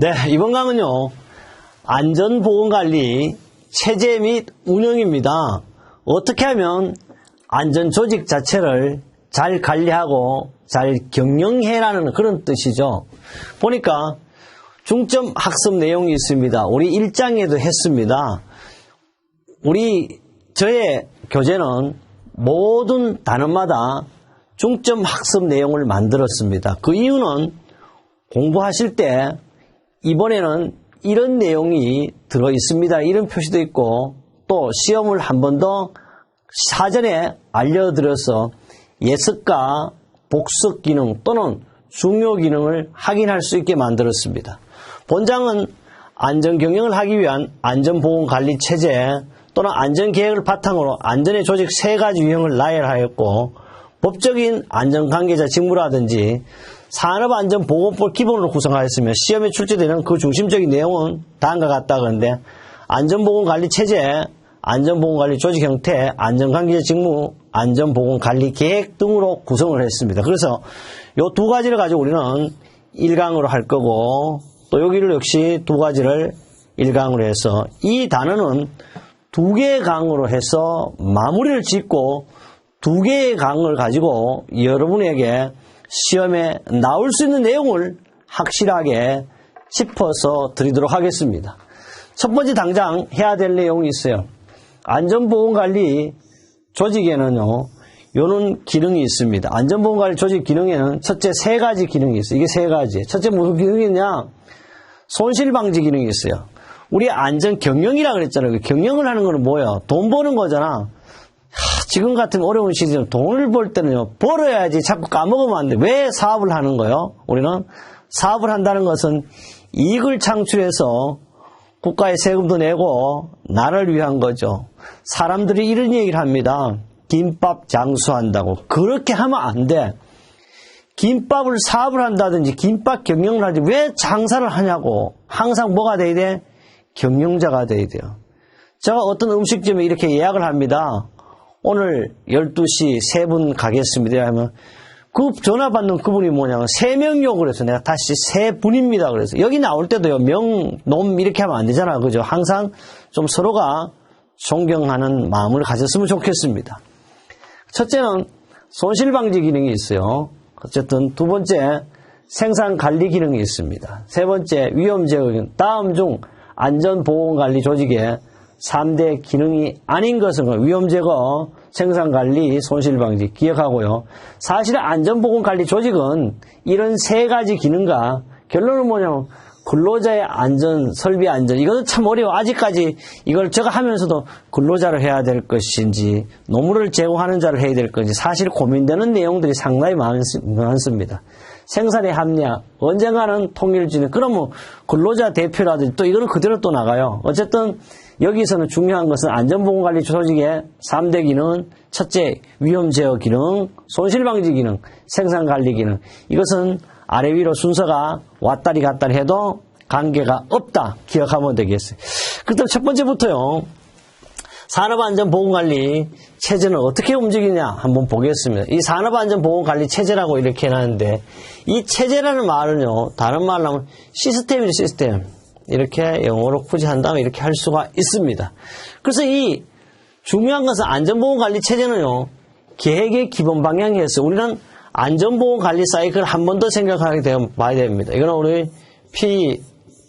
네, 이번 강은요, 안전보건관리 체제 및 운영입니다. 어떻게 하면 안전조직 자체를 잘 관리하고 잘 경영해라는 그런 뜻이죠. 보니까 중점 학습 내용이 있습니다. 우리 일장에도 했습니다. 우리 저의 교재는 모든 단원마다 중점 학습 내용을 만들었습니다. 그 이유는 공부하실 때 이번에는 이런 내용이 들어 있습니다. 이런 표시도 있고 또 시험을 한 번 더 사전에 알려드려서 예습과 복습 기능 또는 중요 기능을 확인할 수 있게 만들었습니다. 본장은 안전 경영을 하기 위한 안전보건 관리 체제 또는 안전 계획을 바탕으로 안전의 조직 세 가지 유형을 나열하였고 법적인 안전 관계자 직무라든지 산업안전보건법 기본으로 구성하였으며 시험에 출제되는 그 중심적인 내용은 다음과 같다 그런데 안전보건관리 체제, 안전보건관리 조직 형태, 안전관계자 직무, 안전보건관리 계획 등으로 구성을 했습니다. 그래서 이 두 가지를 가지고 우리는 1강으로 할 거고 또 여기를 역시 두 가지를 1강으로 해서 이 단어는 두 개의 강으로 해서 마무리를 짓고 두 개의 강을 가지고 여러분에게 시험에 나올 수 있는 내용을 확실하게 짚어서 드리도록 하겠습니다. 첫 번째 당장 해야 될 내용이 있어요. 안전보건관리 조직에는요, 요런 기능이 있습니다. 안전보건관리 조직 기능에는 첫째 세 가지 기능이 있어요. 이게 세 가지. 첫째 무슨 기능이냐? 손실방지 기능이 있어요. 우리 안전 경영이라 그랬잖아요. 경영을 하는 거는 뭐예요? 돈 버는 거잖아. 하, 지금 같은 어려운 시즌 돈을 벌 때는요, 벌어야지 자꾸 까먹으면 안 돼. 왜 사업을 하는 거예요? 우리는 사업을 한다는 것은 이익을 창출해서 국가에 세금도 내고 나를 위한 거죠. 사람들이 이런 얘기를 합니다. 김밥 장수한다고. 그렇게 하면 안 돼. 김밥을 사업을 한다든지 김밥 경영을 하지 왜 장사를 하냐고. 항상 뭐가 돼야 돼? 경영자가 돼야 돼요. 제가 어떤 음식점에 이렇게 예약을 합니다. 오늘 12시 세 분 가겠습니다. 하면 그 전화 받는 그분이 뭐냐면 세 명요 그래서 내가 다시 세 분입니다. 그래서 여기 나올 때도요 명, 놈 이렇게 하면 안 되잖아. 그죠? 항상 좀 서로가 존경하는 마음을 가졌으면 좋겠습니다. 첫째는 손실방지 기능이 있어요. 어쨌든 두 번째 생산 관리 기능이 있습니다. 세 번째 위험 제어 기능. 다음 중 안전보건관리 조직의 3대 기능이 아닌 것은 위험 제거, 생산 관리, 손실 방지 기억하고요. 사실 안전보건 관리 조직은 이런 세 가지 기능과 결론은 뭐냐면 근로자의 안전, 설비 안전 이것은 참 어려워. 아직까지 이걸 제가 하면서도 근로자를 해야 될 것인지 노무를 제공하는 자를 해야 될 건지 사실 고민되는 내용들이 상당히 많습니다. 생산의 합리화, 언젠가는 통일지는 그러면 근로자 대표라든지 또 이거는 그대로 또 나가요. 어쨌든 여기서는 중요한 것은 안전보건관리 조직의 3대 기능, 첫째 위험 제어 기능, 손실방지 기능, 생산관리 기능. 이것은 아래 위로 순서가 왔다리 갔다리 해도 관계가 없다 기억하면 되겠어요. 그렇다면 첫 번째부터요. 산업안전보건관리 체제는 어떻게 움직이냐 한번 보겠습니다. 이 산업안전보건관리 체제라고 이렇게 해놨는데 이 체제라는 말은요. 다른 말로 하면 시스템이죠 시스템. 이렇게 영어로 표시한 다음에 이렇게 할 수가 있습니다. 그래서 이 중요한 것은 안전보건관리 체제는요. 계획의 기본 방향이었어요. 우리는 안전보건관리 사이클 한 번 더 생각하게 되어 봐야 됩니다. 이거는 우리 P,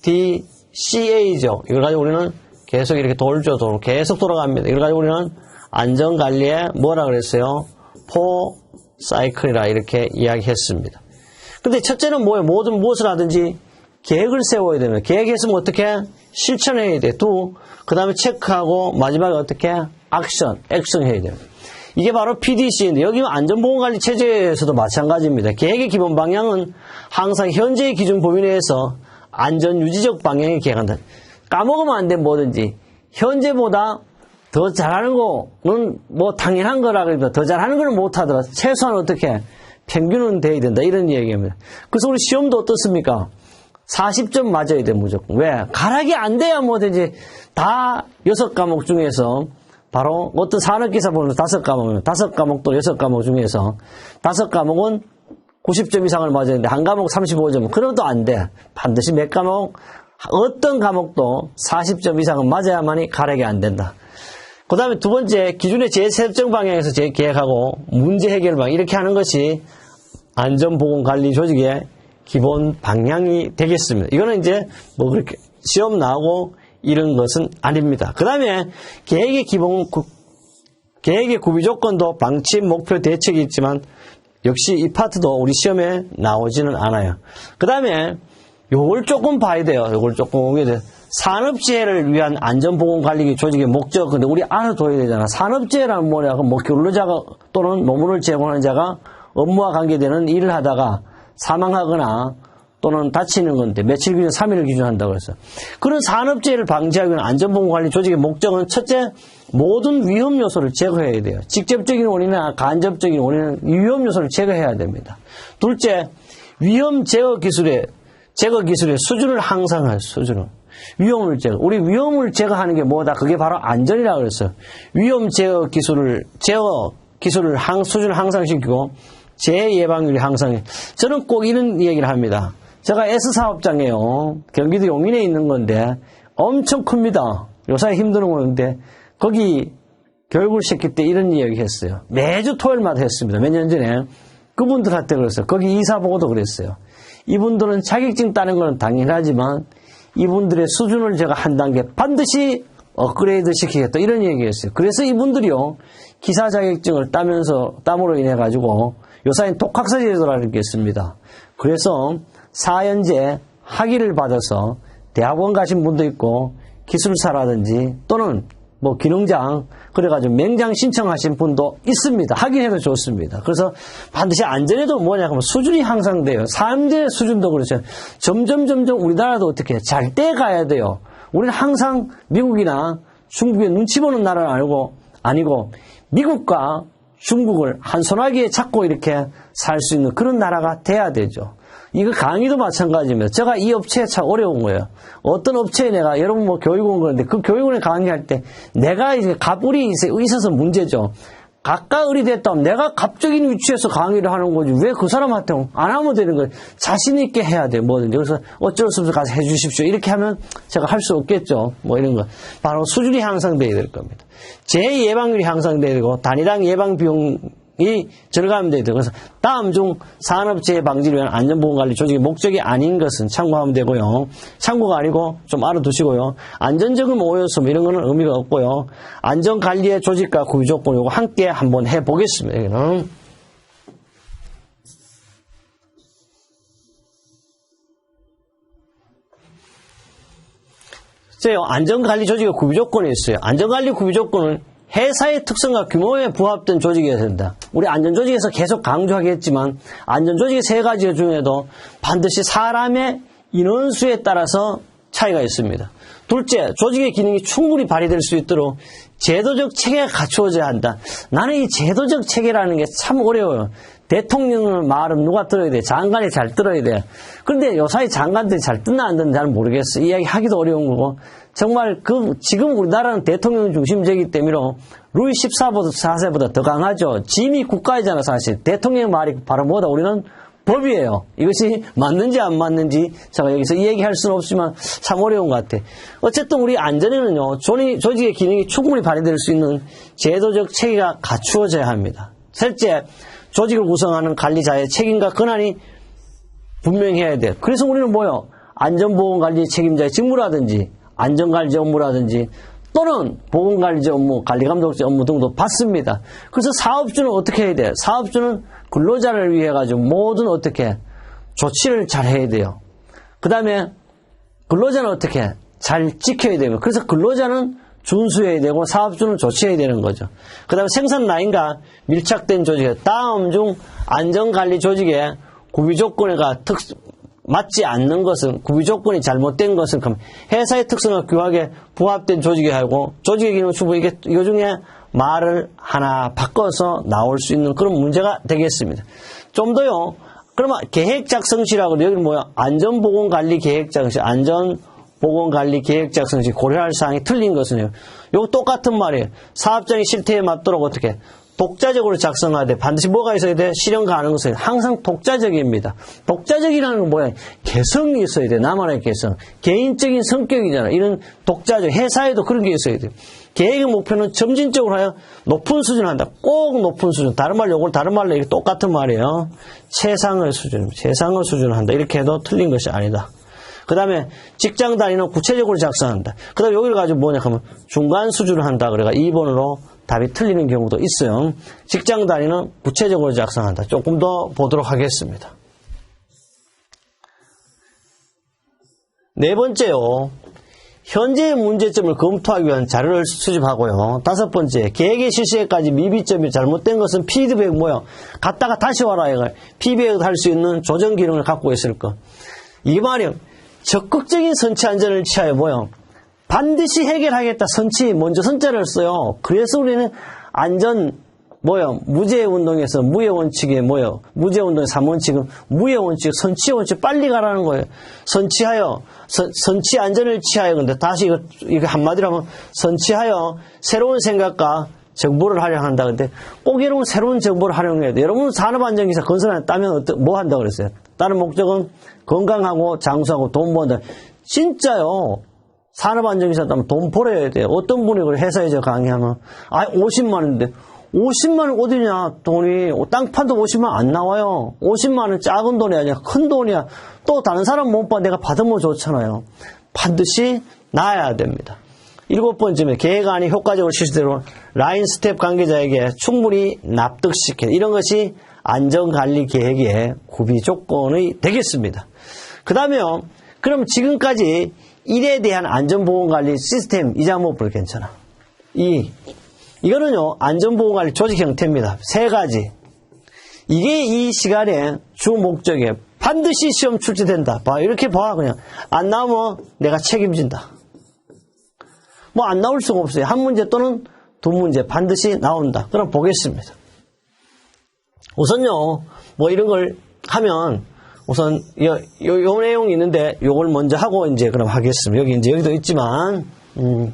D, CA죠. 이걸 가지고 우리는 계속 이렇게 돌죠, 돌. 계속 돌아갑니다. 이걸 가지고 우리는 안전관리에 뭐라 그랬어요? 포 사이클이라 이렇게 이야기했습니다. 근데 첫째는 뭐예요? 모든 무엇을 하든지 계획을 세워야 됩니다. 계획했으면 어떻게? 실천해야 돼. 또, 그 다음에 체크하고, 마지막에 어떻게? 액션, 액션 해야 돼요. 이게 바로 PDC인데, 여기 안전보건관리 체제에서도 마찬가지입니다. 계획의 기본 방향은 항상 현재의 기준 범위 내에서 안전유지적 방향에 계획한다. 까먹으면 안 돼, 뭐든지. 현재보다 더 잘하는 거는 뭐 당연한 거라 그러니까 더 잘하는 거는 못하더라. 최소한 어떻게? 평균은 돼야 된다. 이런 얘기입니다. 그래서 우리 시험도 어떻습니까? 40점 맞아야 돼, 무조건. 왜? 가락이 안 돼야 뭐든지 다 여섯 과목 중에서 바로 어떤 산업기사 보면 다섯 과목, 다섯 과목도 여섯 과목 중에서 다섯 과목은 90점 이상을 맞아야 되는데 한 과목 35점 그래도 안 돼. 반드시 몇 과목 어떤 과목도 40점 이상은 맞아야만이 가력이 안 된다. 그 다음에 두 번째 기준의 재설정 방향에서 재계획하고 문제 해결 방향 이렇게 하는 것이 안전보건관리 조직의 기본 방향이 되겠습니다. 이거는 이제 뭐 그렇게 시험 나오고 이런 것은 아닙니다. 그 다음에 계획의 기본 구- 계획의 구비 조건도 방침, 목표, 대책이 있지만 역시 이 파트도 우리 시험에 나오지는 않아요. 그 다음에 요걸 조금 봐야 돼요. 요걸 조금 오게 돼. 산업재해를 위한 안전보건관리 조직의 목적, 근데 우리 알아둬야 되잖아. 산업재해라는 뭐냐, 그럼 뭐 근로자가 또는 노무를 제공하는 자가 업무와 관계되는 일을 하다가 사망하거나 또는 다치는 건데 며칠 기준 3일을 기준한다고 해서 그런 산업재해를 방지하기 위한 안전보건관리 조직의 목적은 첫째 모든 위험 요소를 제거해야 돼요. 직접적인 원인이나 간접적인 원인은 위험 요소를 제거해야 됩니다. 둘째 위험 제거 기술의 제거 기술의 수준을 항상할 수준을 위험을 제거. 우리 위험을 제거하는 게 뭐다? 그게 바로 안전이라고 그랬어요. 위험 제거 기술을 제거 기술을 항 수준을 항상시키고 재예방률이 항상 저는 꼭 이런 얘기를 합니다. 제가 S 사업장이에요. 경기도 용인에 있는 건데 엄청 큽니다. 요새 힘든 건데 거기 교육을 시킬 때 이런 이야기 했어요. 매주 토요일마다 했습니다. 몇 년 전에 그분들한테 그랬어요. 거기 이사 보고도 그랬어요. 이분들은 자격증 따는 건 당연하지만 이분들의 수준을 제가 한 단계 반드시 업그레이드 시키겠다 이런 얘기했어요. 그래서 이분들이요 기사 자격증을 따면서 땀으로 인해 가지고 요사인 독학사 제도라는 게 있습니다. 그래서 사연제 학위를 받아서 대학원 가신 분도 있고 기술사라든지 또는 뭐 기능장 그래가지고 맹장 신청하신 분도 있습니다. 확인해도 좋습니다. 그래서 반드시 안전에도 뭐냐 하면 수준이 향상돼요. 3대 수준도 그렇죠. 점점 점점 우리나라도 어떻게 잘 떼가야 돼요. 우리는 항상 미국이나 중국의 눈치 보는 나라는 아니고 아니고 미국과 중국을 한 손아귀에 잡고 이렇게 살 수 있는 그런 나라가 돼야 되죠. 이거 강의도 마찬가지입니다. 제가 이 업체에 참 어려운 거예요. 어떤 업체에 내가 여러분 뭐 교육원 그런데 그 교육원에 강의할 때 내가 이제 갑을이 있어서 문제죠. 을이 됐다면 내가 갑적인 위치에서 강의를 하는 거지 왜 그 사람한테 안 하면 되는 거예요. 자신 있게 해야 돼요. 뭐든지. 그래서 어쩔 수 없어 가서 해 주십시오. 이렇게 하면 제가 할 수 없겠죠. 뭐 이런 거. 바로 수준이 향상돼야 될 겁니다. 재예방률이 향상돼야 되고 단위당 예방 비용 이 절감돼야 되고 그래서 다음 중 산업재해 방지를 위한 안전보건관리 조직의 목적이 아닌 것은 참고하면 되고요. 참고가 아니고 좀 알아두시고요. 안전적인 뭐 이런 거는 의미가 없고요. 안전관리의 조직과 구비 조건 요거 함께 한번 해보겠습니다. 여기는. 안전관리 조직의 구비 조건이 있어요. 안전관리 구비 조건은 회사의 특성과 규모에 부합된 조직이어야 된다. 우리 안전조직에서 계속 강조하겠지만, 안전조직의 세 가지 중에도 반드시 사람의 인원수에 따라서 차이가 있습니다. 둘째, 조직의 기능이 충분히 발휘될 수 있도록 제도적 체계가 갖추어져야 한다. 나는 이 제도적 체계라는 게 참 어려워요. 대통령의 말은 누가 들어야 돼? 장관이 잘 들어야 돼. 그런데 요사이 장관들이 잘 듣나 안 듣나 잘 모르겠어. 이야기 하기도 어려운 거고. 정말 그, 지금 우리나라는 대통령 중심제이기 때문에 루이 14보다 4세보다 더 강하죠. 짐이 국가이잖아, 사실. 대통령 말이 바로 뭐다? 우리는 법이에요. 이것이 맞는지 안 맞는지 제가 여기서 이 얘기할 수는 없지만 참 어려운 것 같아. 어쨌든 우리 안전에는요, 조직의 기능이 충분히 발휘될 수 있는 제도적 체계가 갖추어져야 합니다. 셋째, 조직을 구성하는 관리자의 책임과 권한이 분명해야 돼. 그래서 우리는 뭐요? 안전보건관리 책임자의 직무라든지 안전관리자 업무라든지 또는 보건관리자 업무, 관리감독자 업무 등도 받습니다. 그래서 사업주는 어떻게 해야 돼? 사업주는 근로자를 위해 가지고 모든 어떻게 조치를 잘 해야 돼요. 그 다음에 근로자는 어떻게 잘 지켜야 되고 그래서 근로자는 준수해야 되고 사업주는 조치해야 되는 거죠. 그 다음에 생산 라인과 밀착된 조직에 다음 중 안전관리 조직의 구비 조건과 특 맞지 않는 것은 구비 조건이 잘못된 것은 그럼 회사의 특성과 규약에 부합된 조직이 하고 조직의 기능 충분히 이게 이거 중에 말을 하나 바꿔서 나올 수 있는 그런 문제가 되겠습니다. 좀 더요. 그러면 계획 작성 시라고 여기는 뭐야? 안전 보건 관리 계획 작성 시, 안전 보건 관리 계획 작성 시 고려할 사항이 틀린 것은요. 요거 똑같은 말이에요. 사업장의 실태에 맞도록 어떻게 독자적으로 작성하되 반드시 뭐가 있어야 돼? 실현 가능성이 항상 독자적입니다. 독자적이라는 건 뭐야? 개성이 있어야 돼. 나만의 개성. 개인적인 성격이잖아. 이런 독자적. 회사에도 그런 게 있어야 돼. 계획의 목표는 점진적으로 하여 높은 수준을 한다. 꼭 높은 수준. 다른 말로 이걸 다른 말로 이게 똑같은 말이에요. 최상의 수준. 최상의 수준을 한다. 이렇게 해도 틀린 것이 아니다. 그 다음에 직장 다니는 구체적으로 작성한다. 그 다음에 여기를 가지고 뭐냐 하면 중간 수준을 한다. 그래가 2번으로 답이 틀리는 경우도 있어요. 직장 다니는 구체적으로 작성한다. 조금 더 보도록 하겠습니다. 네 번째요. 현재의 문제점을 검토하기 위한 자료를 수집하고요. 다섯 번째, 계획의 실시에까지 미비점이 잘못된 것은 피드백 뭐요? 갔다가 다시 와라 이걸 피드백을 할수 있는 조정 기능을 갖고 있을 것. 이 말이요. 적극적인 선취 안전을 취하여 뭐요? 반드시 해결하겠다 선취 먼저 선자를 써요. 그래서 우리는 안전 뭐요? 무죄 운동에서 무죄 원칙에 뭐요? 무죄 운동의 3원칙은 무죄 원칙, 선취 원칙 빨리 가라는 거예요. 선취하여 선, 선취 안전을 취하여 근데 다시 이거 이거 한마디로 하면 선취하여 새로운 생각과 정보를 활용한다. 근데 꼭 여러분 새로운 정보를 활용해야 돼. 여러분 산업안전기사 건설하는 따면 어떠, 뭐 한다 그랬어요? 다른 목적은 건강하고 장수하고 돈 번다. 진짜요. 산업안전기사 따면 돈 벌어야 돼요. 어떤 분이 그걸 회사에서 강의하면 아 50만 원인데 50만 원 어디냐 돈이 땅 판도 50만 원 안 나와요. 50만 원 작은 돈이 아니야 큰 돈이야. 또 다른 사람 못 봐 내가 받으면 좋잖아요. 반드시 나야 됩니다. 일곱 번째는 계획안이 효과적으로 실시되도록 라인 스텝 관계자에게 충분히 납득시켜 이런 것이 안전관리 계획의 구비 조건이 되겠습니다. 그 다음에요. 그럼 지금까지 일에 대한 안전보건관리 시스템 이 작목부로 괜찮아. 이 이거는요 안전보건관리 조직 형태입니다. 세 가지. 이게 이 시간에 주 목적에 반드시 시험 출제된다. 봐 이렇게 봐 그냥 안 나오면 내가 책임진다. 뭐 안 나올 수가 없어요. 한 문제 또는 두 문제 반드시 나온다. 그럼 보겠습니다. 우선요, 뭐 이런 걸 하면 우선 요, 요, 요 내용이 있는데 요걸 먼저 하고 이제 그럼 하겠습니다. 여기 이제 여기도 있지만 음.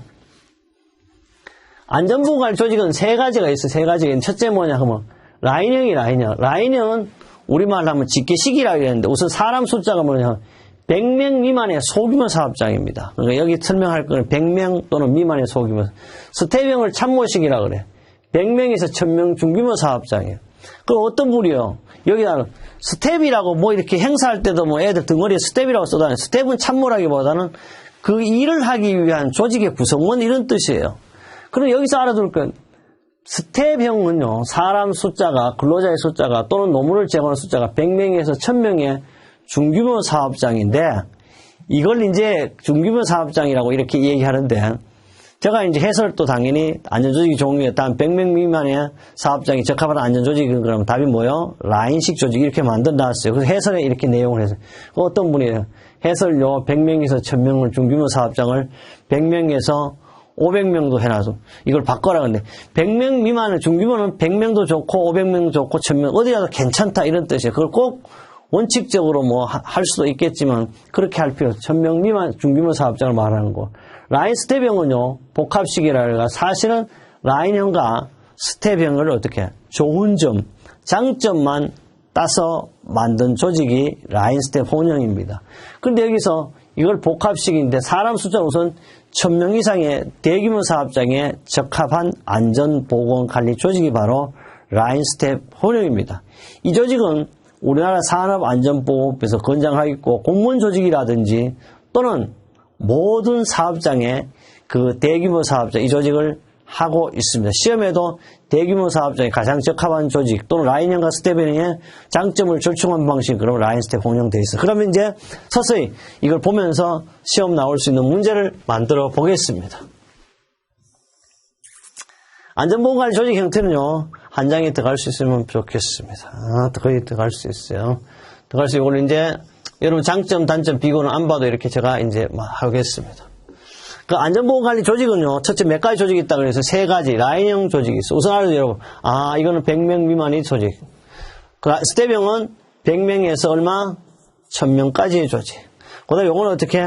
안전보관 조직은 세 가지가 있어. 세 가지가 첫째 뭐냐 하면 라인형이 라인형. 라인형은 우리말로 하면 직계식이라고 했는데 우선 사람 숫자가 뭐냐 100명 미만의 소규모 사업장입니다. 그러니까 여기 설명할 거는 100명 또는 미만의 소규모. 스텝형을 참모식이라 그래. 100명에서 1000명 중규모 사업장이에요. 그 어떤 분이요? 여기다 스텝이라고 뭐 이렇게 행사할 때도 뭐 애들 등어리에 스텝이라고 써다녀. 스텝은 참모라기보다는 그 일을 하기 위한 조직의 구성원 이런 뜻이에요. 그럼 여기서 알아둘 건 스텝형은요, 사람 숫자가, 근로자의 숫자가 또는 노무를 제공하는 숫자가 100명에서 1000명의 중규모 사업장인데, 이걸 이제 중규모 사업장이라고 이렇게 얘기하는데, 제가 이제 해설 도 당연히 안전조직이 종류였다면 100명 미만의 사업장이 적합한 안전조직은 그러면 답이 뭐요? 라인식 조직 이렇게 만든다 했어요. 그래서 해설에 이렇게 내용을 해서 어떤 분이에요? 해설요 100명에서 1000명을 중규모 사업장을 100명에서 500명도 해놔서 이걸 바꿔라 근데 100명 미만의 중규모는 100명도 좋고 500명도 좋고 1000명 어디 가도 괜찮다 이런 뜻이에요. 그걸 꼭 원칙적으로 뭐 할 수도 있겠지만 그렇게 할 필요 1000명 미만 중규모 사업장을 말하는 거. 라인 스텝형은요 복합식이라 사실은 라인형과 스텝형을 어떻게 좋은 점, 장점만 따서 만든 조직이 라인 스텝 혼형입니다. 그런데 여기서 이걸 복합식인데 사람 숫자 우선 1000명 이상의 대규모 사업장에 적합한 안전보건관리 조직이 바로 라인 스텝 혼형입니다. 이 조직은 우리나라 산업안전보건법에서 권장하겠고 공무원 조직이라든지 또는 모든 사업장에 그 대규모 사업장 이 조직을 하고 있습니다. 시험에도 대규모 사업장에 가장 적합한 조직 또는 라인형과 스텝형의 장점을 절충한 방식 그럼 라인 스텝 혼용되어 있어. 그러면 이제 서서히 이걸 보면서 시험 나올 수 있는 문제를 만들어 보겠습니다. 안전보건관리 조직 형태는요 한 장에 들어갈 수 있으면 좋겠습니다. 아, 거의 들어갈 수 있어요. 들어갈 수 있고 이제 여러분 장점 단점 비교는 안 봐도 이렇게 제가 이제 막 하겠습니다. 그 안전보건관리 조직은요, 첫째 몇 가지 조직이 있다 그래서 세 가지 라인형 조직이 있어. 우선 알아요, 여러분. 아, 이거는 100명 미만의 조직. 그 스텝형은 100명에서 얼마? 1000명까지의 조직. 그 다음에 요거는 어떻게?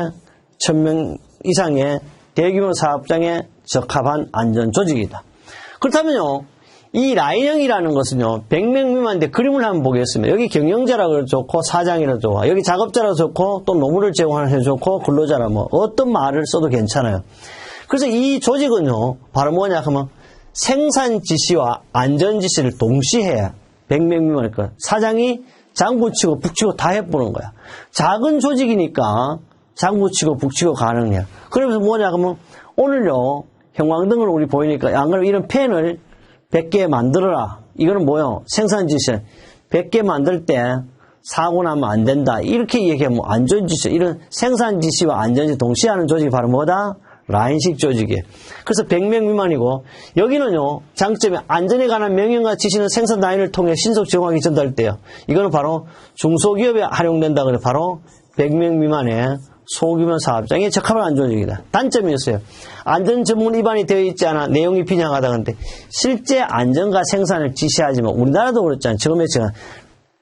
1000명 이상의 대규모 사업장에 적합한 안전 조직이다. 그렇다면요, 이 라인형이라는 것은요, 100명 미만인데 그림을 한번 보겠습니다. 여기 경영자라고 좋고, 사장이라도 좋아. 여기 작업자라도 좋고, 또 노무를 제공하는 해 좋고, 근로자라 뭐, 어떤 말을 써도 괜찮아요. 그래서 이 조직은요, 바로 뭐냐 하면, 생산 지시와 안전 지시를 동시에 해야 100명 미만이니까 사장이 장구치고 북치고 다 해보는 거야. 작은 조직이니까 장구치고 북치고 가능해요. 그러면서 뭐냐 하면 오늘요 형광등을 우리 보이니까 안 그러면 이런 펜을 100개 만들어라. 이거는 뭐요? 생산 지시. 100개 만들 때 사고 나면 안 된다. 이렇게 얘기하면 안전 지시. 이런 생산 지시와 안전 지시 동시에 하는 조직이 바로 뭐다? 라인식 조직이에요. 그래서 100명 미만이고 여기는요 장점이 안전에 관한 명령과 지시는 생산 라인을 통해 신속 정확히 전달돼요. 이거는 바로 중소기업에 활용된다 그래 바로 100명 미만의 소규모 사업장에 적합한 안전조직이다. 단점이 있어요. 안전 전문 위반이 되어 있지 않아 내용이 빈약하다 근데 실제 안전과 생산을 지시하지만 우리나라도 그렇잖아요. 처음에 제가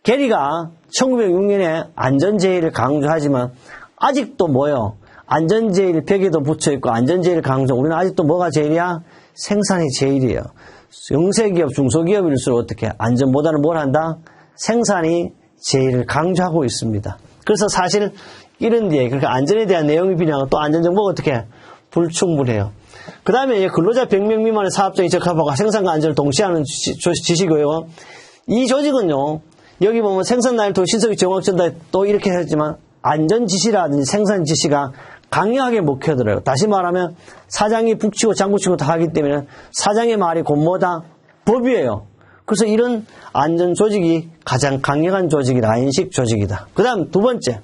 게리가 1906년에 안전제의를 강조하지만 아직도 뭐요? 안전제일 벽에도 붙여있고 안전제일 강조. 우리는 아직도 뭐가 제일이야? 생산이 제일이에요. 영세기업, 중소기업일수록 어떻게 안전보다는 뭘 한다? 생산이 제일을 강조하고 있습니다. 그래서 사실 이런 뒤에 그러니까 안전에 대한 내용이 필요하고 또 안전 정보가 어떻게 불충분해요. 그 다음에 근로자 100명 미만의 사업장이 적합하고 생산과 안전을 동시에 하는 지시고요. 이 조직은요. 여기 보면 생산 라인 도 신속히 정확 전달 또 이렇게 했지만 안전 지시라든지 생산 지시가 강력하게 먹혀들어요. 다시 말하면 사장이 북치고 장구치고 다 하기 때문에 사장의 말이 곧 뭐다? 법이에요. 그래서 이런 안전 조직이 가장 강력한 조직이 라인식 조직이다. 그 다음 두 번째.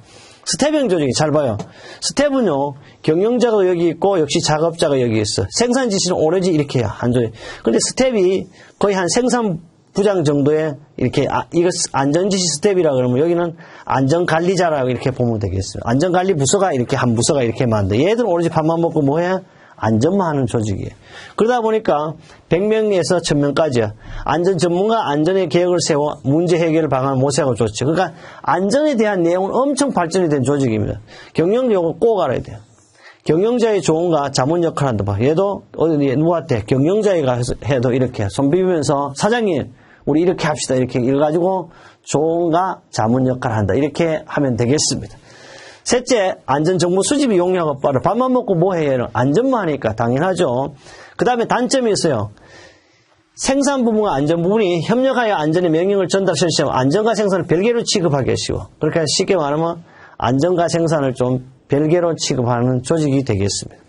스텝 형 조직이 잘 봐요. 스텝은요, 경영자가 여기 있고, 역시 작업자가 여기 있어. 생산 지시는 오로지 이렇게 한 조직. 근데 스텝이 거의 한 생산 부장 정도의 이렇게 아, 이거 안전지시 스텝이라 그러면 여기는 안전관리자라고 이렇게 보면 되겠어요. 안전관리 부서가 이렇게 한 부서가 이렇게 만들. 얘들은 오로지 밥만 먹고 뭐해? 안전만 하는 조직이에요. 그러다 보니까 100명에서 1000명까지야. 안전 전문가 안전의 계획을 세워 문제 해결 방안을 모색하고 좋죠. 그러니까 안전에 대한 내용은 엄청 발전이 된 조직입니다. 경영 요거 꼭 알아야 돼요. 경영자의 조언과 자문 역할을 한다 봐. 얘도 어디 누구한테 경영자가 해도 이렇게 손 비비면서 사장님 우리 이렇게 합시다 이렇게 이래가지고 조언과 자문 역할을 한다 이렇게 하면 되겠습니다. 셋째 안전정보 수집이 용이하고 빠르 밥만 먹고 뭐해 얘는 안전만 하니까 당연하죠. 그 다음에 단점이 있어요. 생산 부분과 안전 부분이 협력하여 안전의 명령을 전달 실시하면 안전과 생산을 별개로 취급하기 쉬워. 그렇게 쉽게 말하면 안전과 생산을 좀 별개로 취급하는 조직이 되겠습니다.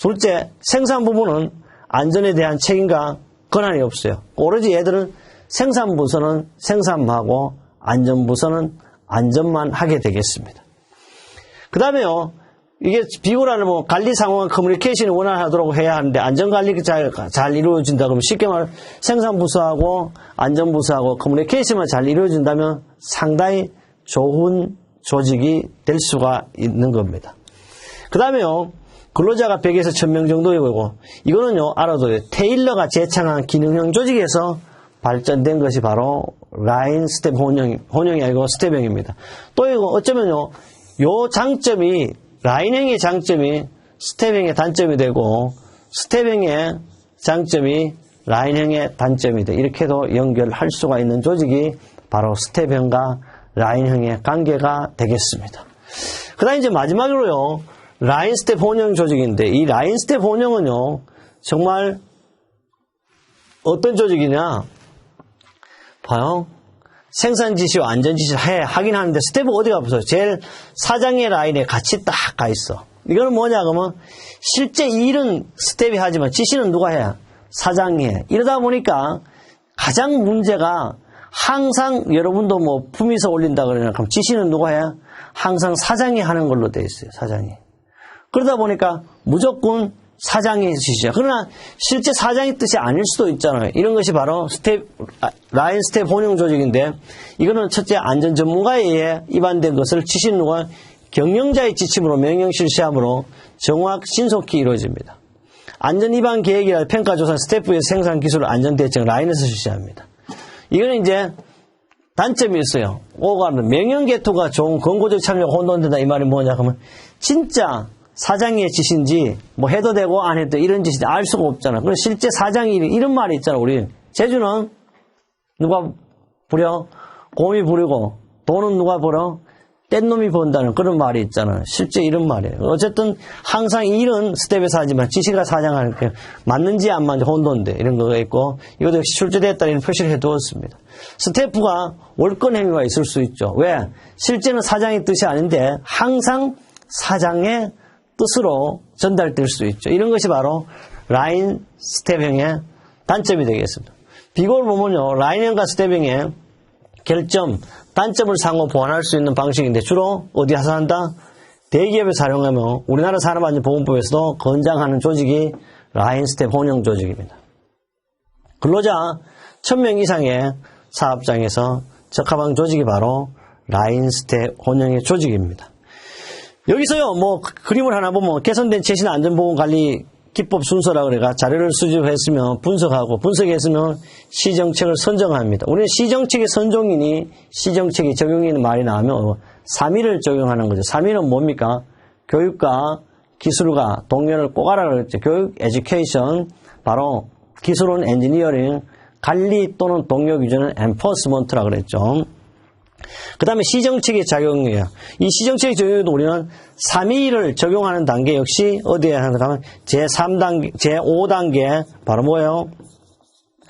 둘째, 생산 부분은 안전에 대한 책임과 권한이 없어요. 오로지 얘들은 생산 부서는 생산하고 안전 부서는 안전만 하게 되겠습니다. 그 다음에요, 이게 비고라는 뭐 관리 상황 커뮤니케이션이 원활하도록 해야 하는데 안전관리가 잘, 잘 이루어진다 그러면 쉽게 말해 생산부서하고 안전부서하고 커뮤니케이션만 잘 이루어진다면 상당히 좋은 조직이 될 수가 있는 겁니다. 그 다음에요, 근로자가 100에서 1000명 정도이고, 이거는요, 알아둬요. 테일러가 제창한 기능형 조직에서 발전된 것이 바로 라인 스텝 혼용, 혼용이 아니고 스텝형입니다. 또 이거 어쩌면요, 요 장점이, 라인형의 장점이 스텝형의 단점이 되고, 스텝형의 장점이 라인형의 단점이 돼. 이렇게도 연결할 수가 있는 조직이 바로 스텝형과 라인형의 관계가 되겠습니다. 그 다음 이제 마지막으로요, 라인 스텝 혼용 조직인데, 이 라인 스텝 혼용은요, 정말 어떤 조직이냐, 봐요. 생산 지시와 안전 지시를 해, 하긴 하는데, 스텝은 어디가 없어요? 제일 사장의 라인에 같이 딱 가 있어. 이거는 뭐냐, 그러면, 실제 일은 스텝이 하지만 지시는 누가 해? 사장이 해. 이러다 보니까, 가장 문제가 항상 여러분도 뭐 품위서 올린다 그러냐 그럼 지시는 누가 해야 항상 사장이 하는 걸로 돼 있어요 사장이 그러다 보니까 무조건 사장이 지시죠 그러나 실제 사장의 뜻이 아닐 수도 있잖아요 이런 것이 바로 스텝 라인 스텝 혼용 조직인데 이거는 첫째 안전 전문가에 의해 입안된 것을 지시는 누가 경영자의 지침으로 명령 실시함으로 정확 신속히 이루어집니다 안전 위반 계획이나 평가 조사 스태프의 생산 기술 안전 대책 라인에서 실시합니다. 이거는 이제 단점이 있어요. 오가는 명령 개토가 좋은 권고적 참여가 혼돈된다 이 말이 뭐냐 하면 진짜 사장의 짓인지 뭐 해도 되고 안 해도 이런 짓인지 알 수가 없잖아. 그럼 실제 사장이 이런 말이 있잖아. 우리 제주는 누가 부려? 곰이 부리고 돈은 누가 벌어? 뗀 놈이 번다는 그런 말이 있잖아요. 실제 이런 말이에요. 어쨌든 항상 일은 스텝에서 하지만 지시가 사장하는 게 맞는지 안 맞는지 혼돈돼 이런 거가 있고 이것도 역시 출제됐다 이런 표시를 해두었습니다. 스태프가 월권 행위가 있을 수 있죠. 왜? 실제는 사장의 뜻이 아닌데 항상 사장의 뜻으로 전달될 수 있죠. 이런 것이 바로 라인 스텝형의 단점이 되겠습니다. 비교를 보면요. 라인형과 스텝형의 결점, 단점을 상호 보완할 수 있는 방식인데 주로 어디에서 한다? 대기업에 사용하면 우리나라 산업안전보건법에서도 권장하는 조직이 라인 스텝 혼용 조직입니다. 근로자 1000명 이상의 사업장에서 적합한 조직이 바로 라인 스텝 혼용의 조직입니다. 여기서요, 뭐, 그림을 하나 보면 개선된 최신 안전보건관리 기법 순서라 그래가 자료를 수집했으면 분석하고 분석했으면 시정책을 선정합니다. 우리는 시정책의 선종이니 시정책이 적용이는 말이 나오면 3위를 적용하는 거죠. 3위는 뭡니까? 교육과 기술과 동료를 꼬아라 그랬죠. 교육, 에듀케이션, 바로 기술은 엔지니어링, 관리 또는 동료 규제는 엔포스먼트라 그랬죠. 그 다음에 시정책의 작용이에요. 이 시정책의 적용에도 우리는 3위를 적용하는 단계 역시 어디에 하는가 하면 제3단계, 제5단계, 바로 뭐예요?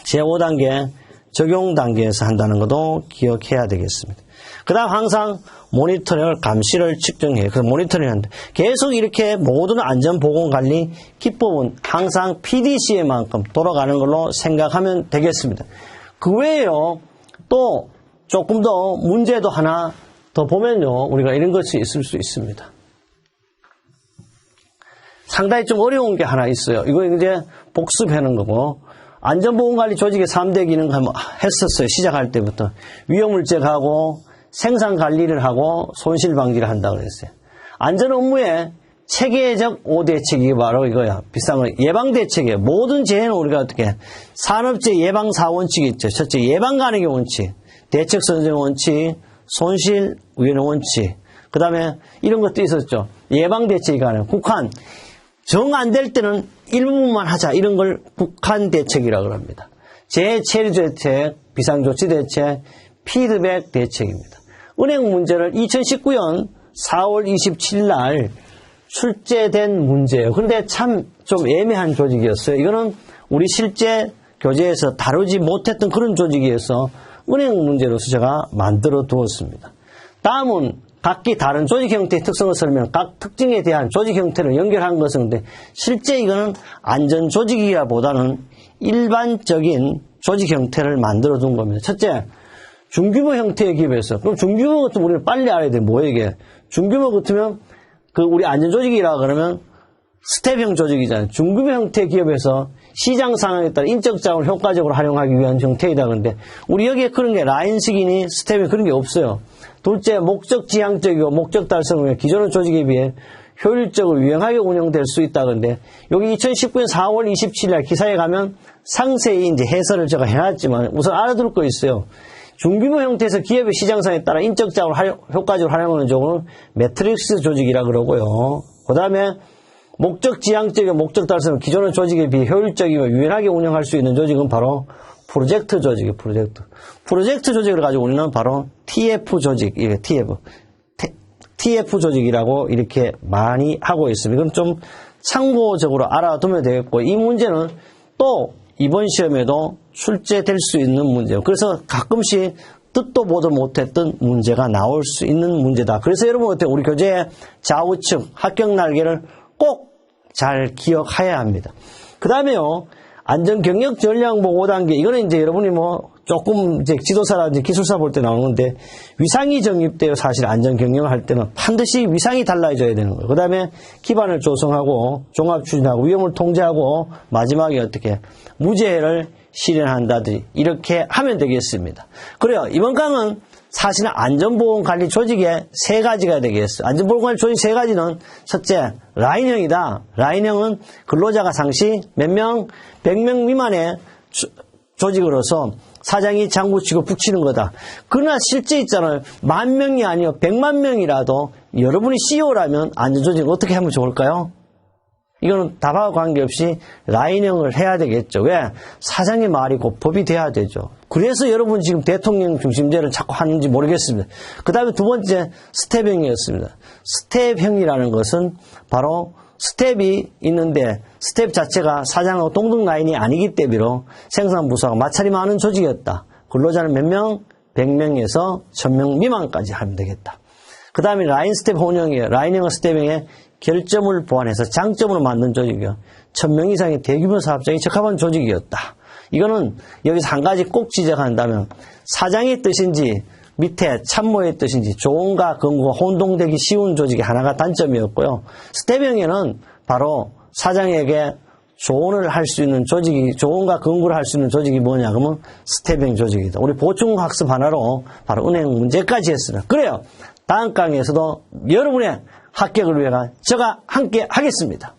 제5단계 적용 단계에서 한다는 것도 기억해야 되겠습니다. 그 다음 항상 모니터링을, 감시를 측정해요. 그래서 모니터링 한다. 계속 이렇게 모든 안전보건관리 기법은 항상 PDC에만큼 돌아가는 걸로 생각하면 되겠습니다. 그 외에요, 또 조금 더 문제도 하나 더 보면요. 우리가 이런 것이 있을 수 있습니다. 상당히 좀 어려운 게 하나 있어요. 이거 이제 복습하는 거고. 안전보건관리 조직의 3대 기능 했었어요. 시작할 때부터. 위험을 제거하고 생산 관리를 하고 손실 방지를 한다고 그랬어요. 안전 업무의 체계적 5대책이 바로 이거야. 비싼 거. 예방대책이에요. 모든 재해는 우리가 어떻게 산업재 예방 4원칙이 있죠. 첫째, 예방 가능의 원칙. 대책 선정 원칙, 손실 우연의 원칙. 그 다음에 이런 것도 있었죠. 예방 대책이 가능. 국한. 정 안 될 때는 일부분만 하자. 이런 걸 국한 대책이라고 합니다. 재체류 대책, 비상조치 대책, 피드백 대책입니다. 은행 문제를 2019년 4월 27일 날 출제된 문제예요. 그런데 참 좀 애매한 조직이었어요. 이거는 우리 실제 교재에서 다루지 못했던 그런 조직이어서 은행 문제로서 제가 만들어 두었습니다. 다음은 각기 다른 조직 형태의 특성을 설명, 각 특징에 대한 조직 형태를 연결한 것은 근데 실제 이거는 안전 조직이라보다는 일반적인 조직 형태를 만들어 둔 겁니다. 첫째, 중규모 형태의 기업에서 그럼 중규모 같으면 우리는 빨리 알아야 돼. 뭐예요 이게? 중규모 같으면 그 우리 안전 조직이라 그러면 스텝형 조직이잖아요. 중규모 형태 기업에서 시장 상황에 따라 인적 자원을 효과적으로 활용하기 위한 형태이다. 그런데 우리 여기에 그런 게 라인식이니 스텝이 그런 게 없어요. 둘째, 목적 지향적이고 목적 달성을 기존의 조직에 비해 효율적으로 유용하게 운영될 수 있다. 그런데 여기 2019년 4월 27일 날 기사에 가면 상세히 이제 해설을 제가 해놨지만 우선 알아둘 거 있어요. 중규모 형태에서 기업의 시장상에 따라 인적 자원을 효과적으로 활용하는 쪽은 매트릭스 조직이라 그러고요. 그 다음에 목적 지향적인 목적 달성은 기존의 조직에 비해 효율적이고 유연하게 운영할 수 있는 조직은 바로 프로젝트 조직이에요, 프로젝트. 프로젝트 조직을 가지고 우리는 바로 TF 조직, 이게 TF. TF 조직이라고 이렇게 많이 하고 있습니다. 이건 좀 참고적으로 알아두면 되겠고, 이 문제는 또 이번 시험에도 출제될 수 있는 문제예요. 그래서 가끔씩 뜻도 보도 못했던 문제가 나올 수 있는 문제다. 그래서 여러분 어때요? 우리 교재의 좌우측 합격 날개를 꼭 잘 기억해야 합니다. 그 다음에요, 안전 경력 전략 보고 5단계. 이거는 이제 여러분이 뭐 조금 이제 지도사라든지 기술사 볼 때 나오는 건데 위상이 정립되어 사실 안전 경영을 할 때는 반드시 위상이 달라져야 되는 거예요. 그 다음에 기반을 조성하고 종합 추진하고 위험을 통제하고 마지막에 어떻게 무죄를 실현한다든지 이렇게 하면 되겠습니다. 그래요. 이번 강은 사실은 안전보건관리 조직의 세 가지가 되겠어요. 안전보건관리 조직 세 가지는 첫째, 라인형이다. 라인형은 근로자가 상시 몇 명, 100명 미만의 조직으로서 사장이 장구치고 북치는 거다. 그러나 실제 있잖아요. 만 명이 아니요. 100만 명이라도 여러분이 CEO라면 안전조직 어떻게 하면 좋을까요? 이거는 답하고 관계없이 라인형을 해야 되겠죠. 왜? 사장의 말이 곧 법이 돼야 되죠. 그래서 여러분 지금 대통령 중심제를 자꾸 하는지 모르겠습니다. 그 다음에 두 번째 스텝형이었습니다. 스텝형이라는 것은 바로 스텝이 있는데 스텝 자체가 사장하고 동등 라인이 아니기 때문에 생산부서가 마찰이 많은 조직이었다. 근로자는 몇 명? 100명에서 1000명 미만까지 하면 되겠다. 그 다음에 라인 스텝 혼용이에요. 라인형 스텝형의 결점을 보완해서 장점으로 만든 조직이요. 1000명 이상의 대규모 사업장이 적합한 조직이었다. 이거는 여기서 한 가지 꼭 지적한다면 사장의 뜻인지 밑에 참모의 뜻인지 조언과 근거가 혼동되기 쉬운 조직이 하나가 단점이었고요. 스텝형에는 바로 사장에게 조언을 할 수 있는 조직이, 조언과 근거를 할 수 있는 조직이 뭐냐, 그러면 스텝형 조직이다. 우리 보충 학습 하나로 바로 은행 문제까지 했습니다. 그래요. 다음 강의에서도 여러분의 합격을 위해 제가 함께 하겠습니다.